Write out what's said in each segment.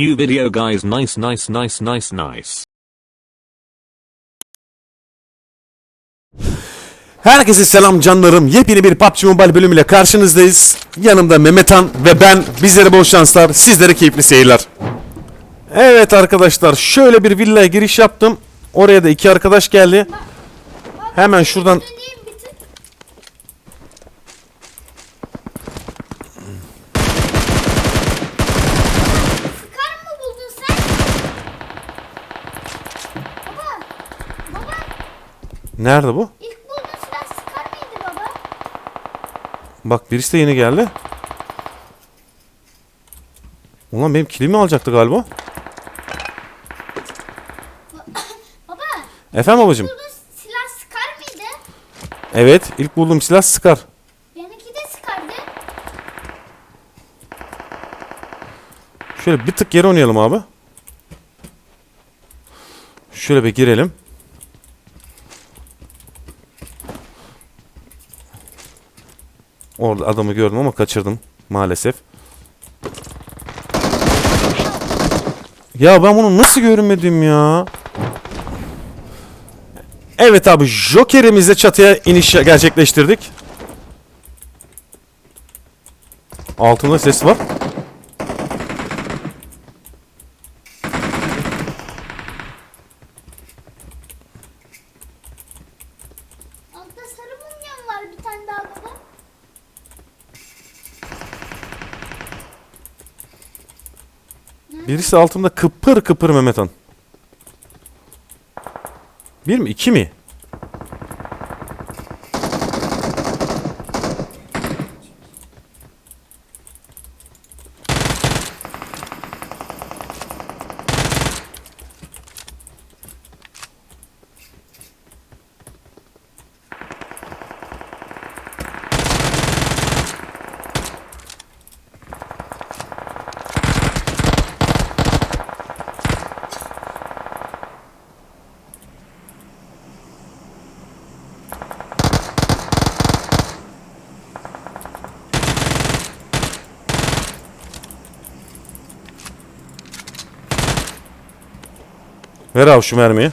New video guys nice nice nice nice nice. Herkese selam canlarım. Yepyeni bir PUBG Mobile bölümüyle karşınızdayız. Yanımda Mehmetan ve ben. Bizlere bol şanslar, sizlere keyifli seyirler. Evet arkadaşlar, şöyle bir villaya giriş yaptım. Oraya da iki arkadaş geldi. Hemen şuradan Döneyim bir tık. Sıkar mı buldun sen? Baba. Baba. Nerede bu? ilk bulduğun silah sıkar mıydı baba? Bak birisi de yeni geldi. Ulan benim kilimi alacaktı galiba. Baba. Efendim babacım? Bulduğun silah sıkar mıydı? Evet, ilk bulduğum silah sıkar. Benimki de sıkardı. Şöyle bir tık geri oynayalım abi. Şöyle bir girelim. Orada adamı gördüm ama kaçırdım maalesef. Ya ben bunu nasıl görmedim ya? Evet abi Joker'imizle çatıya iniş gerçekleştirdik. Altında ses var. Birisi altımda kıpır kıpır Mehmetan. Bir mi? iki mi? Ver abi şu mermiyi.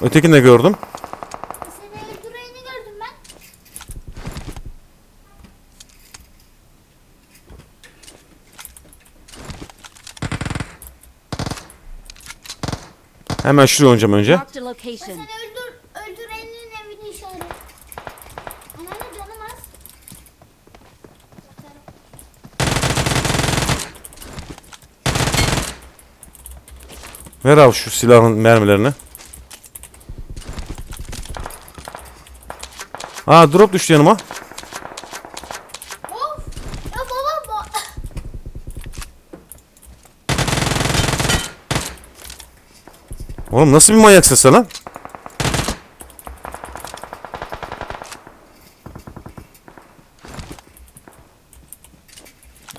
Ötekini de gördüm. Seni öldüreni gördüm ben. Hemen şuraya oynayacağım önce. Marked a location. Seni öldür, Ver abi şu silahın mermilerini. Aa drop düştü yanıma. Of! Ya Oğlum nasıl bir manyaksın sen lan?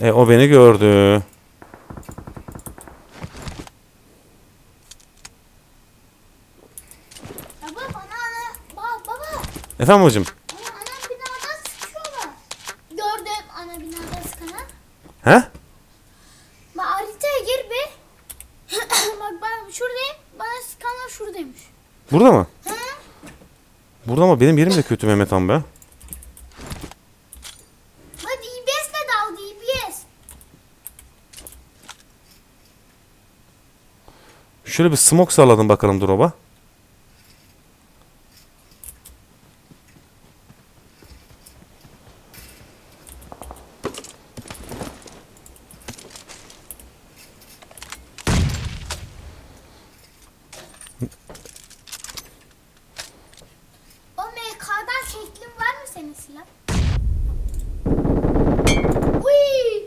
E o beni gördü. Baba bana ana ba baba Efendim hocam? ana binada sıkıyorlar. Gördüm ana binada sıkanı. He? Bak haritaya gir bir. Bak ben şuradayım. Bana sıkanlar şuradaymış. Burada mı? Hı? Burada ama benim yerim de kötü Mehmet Han be. Bak DBS de daldı DBS. Şöyle bir smoke salladım bakalım drop'a. O MK'dan şeklin var mı senin silah? Uy!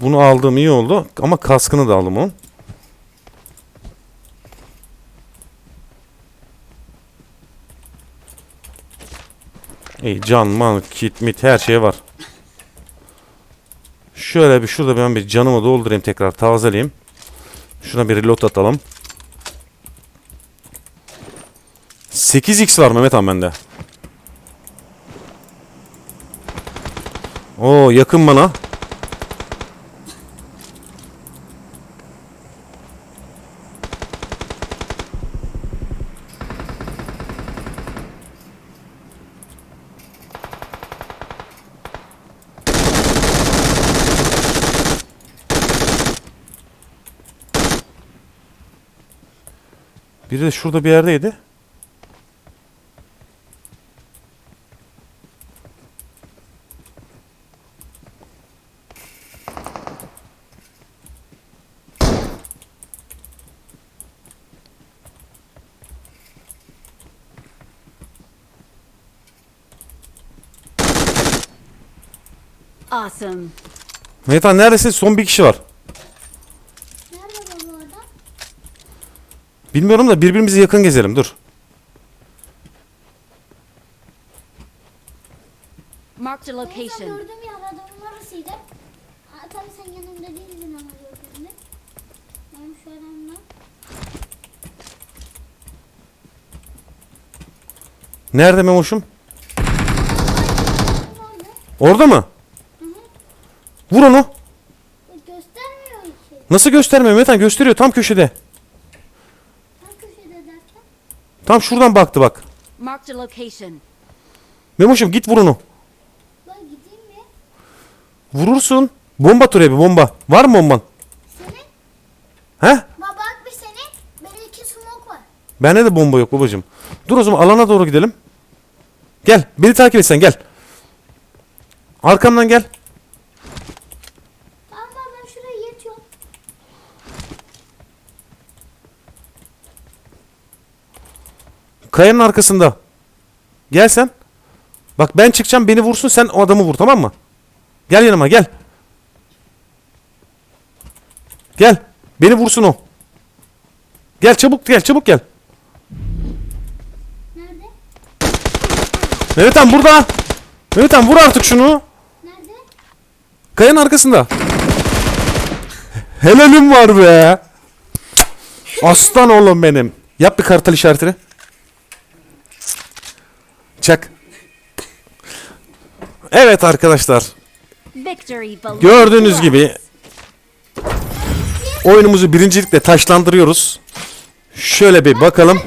Bunu aldığım iyi oldu ama kaskını da aldım onun. İyi can, man, kit, mit her şey var. Şöyle bir şurada ben bir canımı doldurayım tekrar tazeleyeyim. Şuna bir reload atalım. 8x var Mehmet Han bende. Oo yakın bana. Biri de şurada bir yerdeydi. Awesome. Metan neredesin? Son bir kişi var. Nerede baba adam? Bilmiyorum da birbirimize yakın gezelim. Dur. Marked a location. gördüğüm yer adamın orasıydı. Aa, tabii sen yanımda değildin ama gördüğümde. Benim şu adamla. Nerede Memoş'um? Orada. Orada mı? Vur onu. E, Göstermiyor ki. Nasıl göstermiyor Metan? Gösteriyor tam köşede. Tam köşede derken. Tam şuradan baktı bak. Marked a location. Memoş'um git vur onu. Bak gideyim mi? Vurursun. Bomba at oraya bir bomba. Var mı bomban? Senin? He? Baba bak bir seni. Benim iki smoke var. Bende de bomba yok babacığım. Dur o zaman alana doğru gidelim. Gel. Beni takip et sen gel. Arkamdan gel. Tamam baba ben şuraya yetiyorum. Kayanın arkasında. Gel sen. Bak ben çıkacağım beni vursun sen o adamı vur tamam mı? Gel yanıma gel. Gel. Beni vursun o. Gel çabuk gel çabuk gel. Nerede? Mehmet Han burada. Mehmet Han vur artık şunu. Nerede? Kayanın arkasında. Helalim var be. Aslan oğlum benim. Yap bir kartal işaretini. Çak. Evet arkadaşlar. Gördüğünüz gibi oyunumuzu birincilikle taşlandırıyoruz. Şöyle bir bakalım.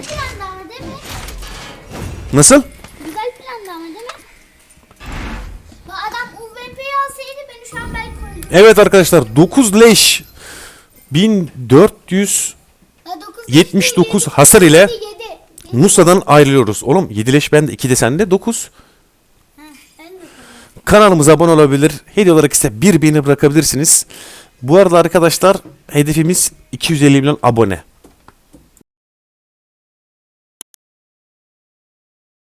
Nasıl? Güzel plandı ama değil mi? Bu adam UVP'yi alsaydı beni şu an belki koydu. Evet arkadaşlar 9 leş 1479 Ya dokuz, hasar ile Nusa'dan ayrılıyoruz. Oğlum 7 leş bende 2 de sende 9. Ha, ben de Kanalımıza abone olabilir. Hediye olarak ise bir beğeni bırakabilirsiniz. Bu arada arkadaşlar hedefimiz 250 milyon abone.